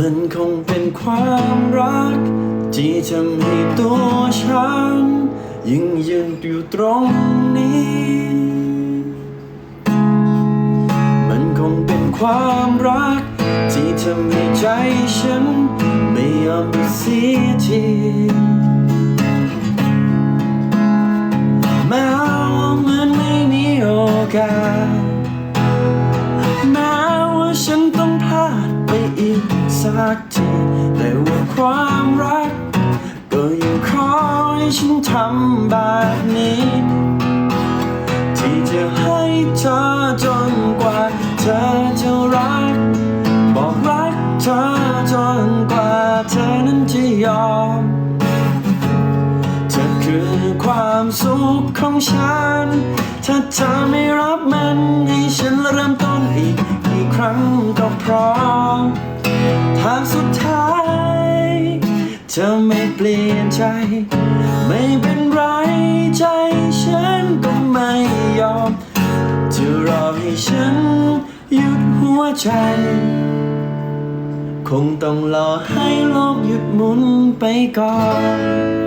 มันคงเป็นความรัก ที่ทำให้ตัวฉันยังยืนอยู่ตรงนี้ มันคงเป็นความรัก ที่ทำให้ใจฉันไม่ยอมเสียทีแม้ว่ามันไม่มีโอกาสแม้ว่าฉันต้องพลาดไปอีก สักทีแต่ว่าความรัก ก็ยังขอให้ฉันทำแบบนี้ ที่จะให้เธอจนกว่าเธอจะรัก บอกรักเธอจนกว่าเธอนั้นจะยอม เธอคือความสุขของฉัน ถ้าเธอไม่รับมันให้ฉันเริ่มต้นอีกกี่ครั้งก็พร้อม สุดท้าย เธอไม่เปลี่ยนใจ ไม่เป็นไรใจฉันก็ไม่ยอมจะรอให้ฉันหยุดหัวใจ คงต้องรอให้โลกหยุดหมุนไปก่อน